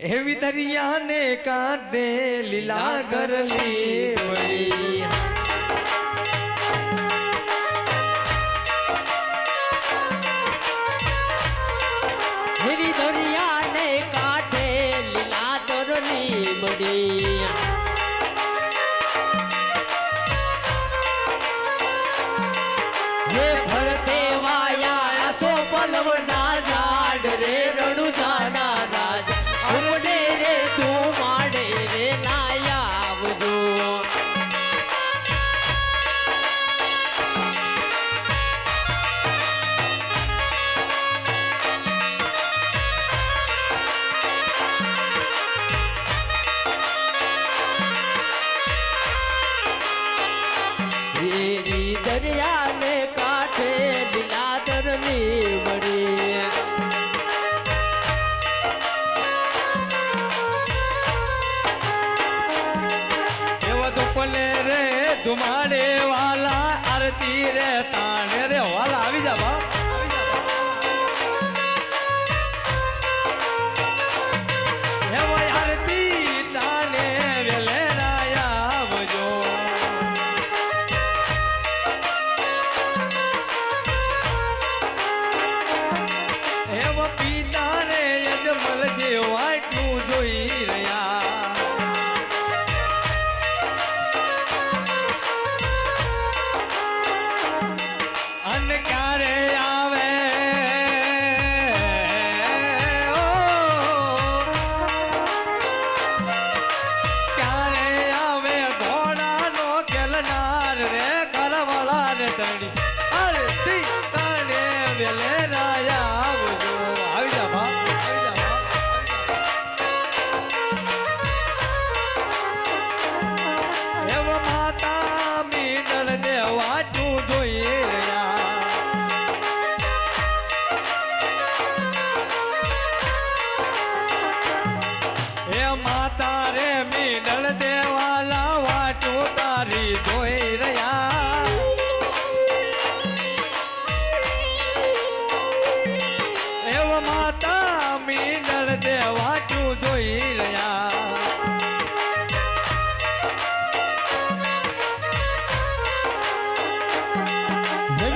એવી દરિયાને કાંઠે લીલા ગરલી વળી ધુમાડે વાલા આરતી રે તાણે રે વાલા આવી જા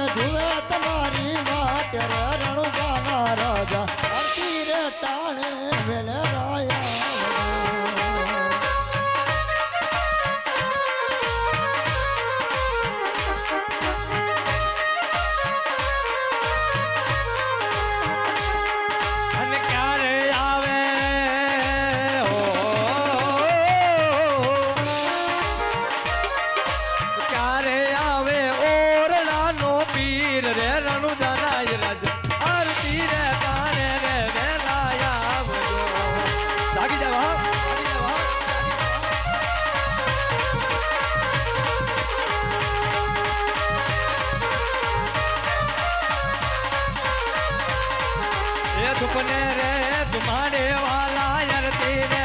ને જુએ તમારી માટે રણુબાના રાજા અતિ રે તાણે વેલે સુપને રે સુમાડે વાલા યરતી રે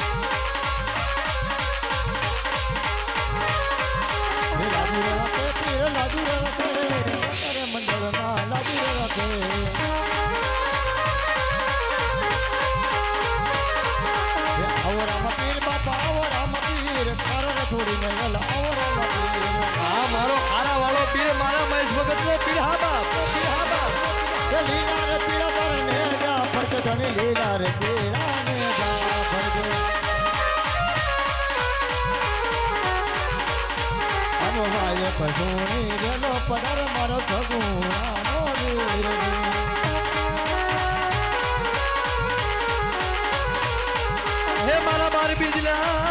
લીલા રે પીળા પરને જા ફરજ ધણી લીલા રે પીળા ને જા ફરજ અનો પશુની રેલો પડાર મારો બાર બીજના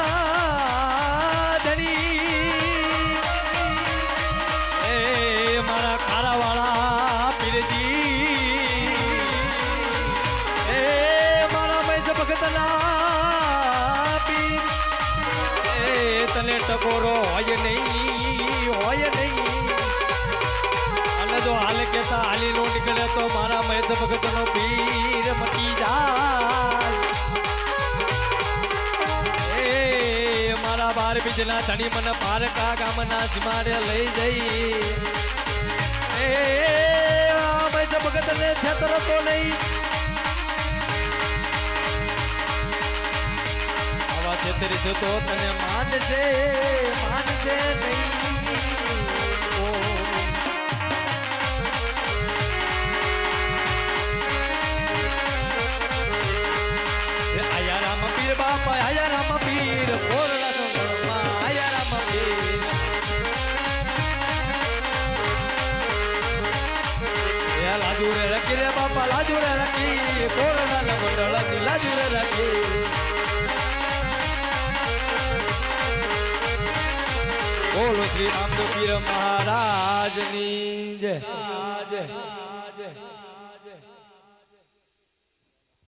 ટકોરો હોય નહીં હોય નહીં. અને જો હાલ કેતા હાલી નો નીકળે તો મારા મહેશ ભગતનો પીર મટી જાય. એ, મારા બાર બીજના ધણી મને પારકા ગામના જીમાડે લઈ જઈ. એ, આ ભગત ને છેતરતો નહીં. આવા છેતરીશ તો તને માનશે માનશે આયા રામ પીર બાપા આયા રામ પીર, કોરડા નો ગળમાં આયા રામ પીર. એ લાજુ રે રખી રે બાપા લાજુ રે રખી. શ્રી પીર મહારાજની જય જય.